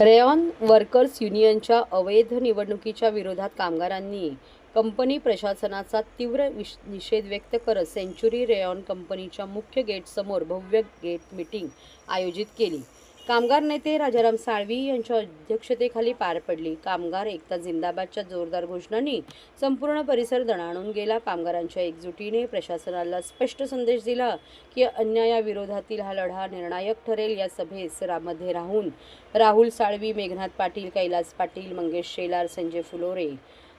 Rayon workers युनियनच्या अवैध निवडणुकीच्या विरोधात कामगारांनी कंपनी प्रशासनाचा तीव्र विश निषेध व्यक्त करत सेंच्युरी रेऑन कंपनीच्या मुख्य गेटसमोर भव्य गेट मिटिंग आयोजित केली. कामगार नेते राजाराम साळवी यांच्या अध्यक्षतेखाली पार पडली. कामगार एकता जिंदाबादच्या जोरदार घोषणांनी संपूर्ण परिसर दणाणून गेला. कामगारांच्या एकजुटीने प्रशासनाला स्पष्ट संदेश दिला की अन्यायाविरोधातील हा लढा निर्णायक ठरेल या सभेस रामध्ये राहून. राहुल साळवी मेघनाथ पाटील कैलास पाटील मंगेश शेलार संजय फुलोरे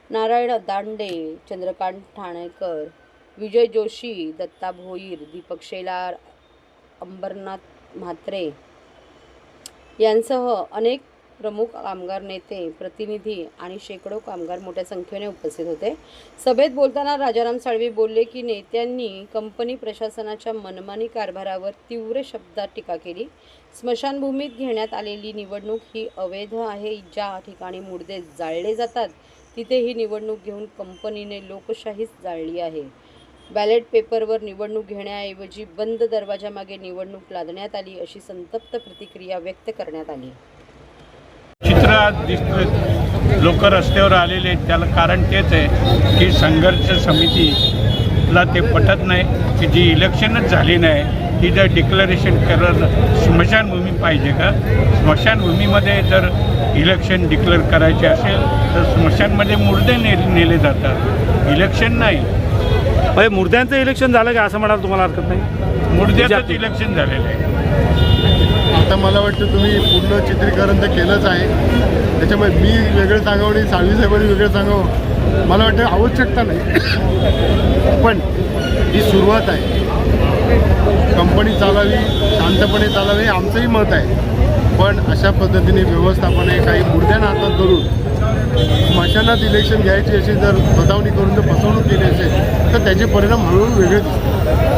नारायण दांडे चंद्रकांत ठाणेकर विजय जोशी दत्ता भोईर दीपक शेलार अंबरनाथ म्हात्रे यांसह अनेक प्रमुख कामगार नेते प्रतिनिधी आणि शेकडो कामगार मोठ्या संख्येने उपस्थित होते. सभेत बोलताना राजाराम साळवी बोलले की नेत्यांनी कंपनी प्रशासनाच्या मनमानी कारभारावर तीव्र शब्दात टीका केली. स्मशानभूमीत घेण्यात आलेली निवडणूक ही अवैध आहे. ज्या ठिकाणी मुडदे जाळले जातात तिथे ही निवडणूक घेऊन कंपनीने लोकशाहीच जाळली आहे. बॅलेट पेपरवर निवडणूक घेण्याऐवजी बंद दरवाजामागे निवडणूक लादण्यात आली अशी संतप्त प्रतिक्रिया व्यक्त करण्यात आली. चित्रात आज लोक रस्त्यावर आलेले आहेत. त्याला कारण तेच आहे की संघर्ष समितीला ते पटत नाही की जी इलेक्शनच झाली नाही ती जर डिक्लरेशन करत स्मशानभूमी पाहिजे का? स्मशानभूमीमध्ये जर इलेक्शन डिक्लेअर करायचे असेल तर स्मशानमध्ये मुर्दे ने नेले जातात. इलेक्शन नाही. म्हणजे मुर्द्यांचं इलेक्शन झालं का? असं म्हणाल तुम्हाला हरकत नाही? मुर्द्याचंच इलेक्शन झालेलं आहे. आता मला वाटतं तुम्ही पूर्ण चित्रीकरण तर केलंच आहे. त्याच्यामुळे मी वेगळं सांगावं आणि साळवी साहेबांनी वेगळं सांगावं. मला वाटतं आवश्यकता नाही. पण ही सुरुवात आहे कंपनी चालावी शांतपणे चालावी हे आमचंही मत आहे. पण अशा पद्धतीने व्यवस्थापन आहे काही मुर्द्यांना हातात धरून स्मशानात इलेक्शन घ्यायची अशी जर बतावणी करून जर फसवणूक केली असेल तर त्याचे परिणाम हळूहळू वेगळे दिसतात.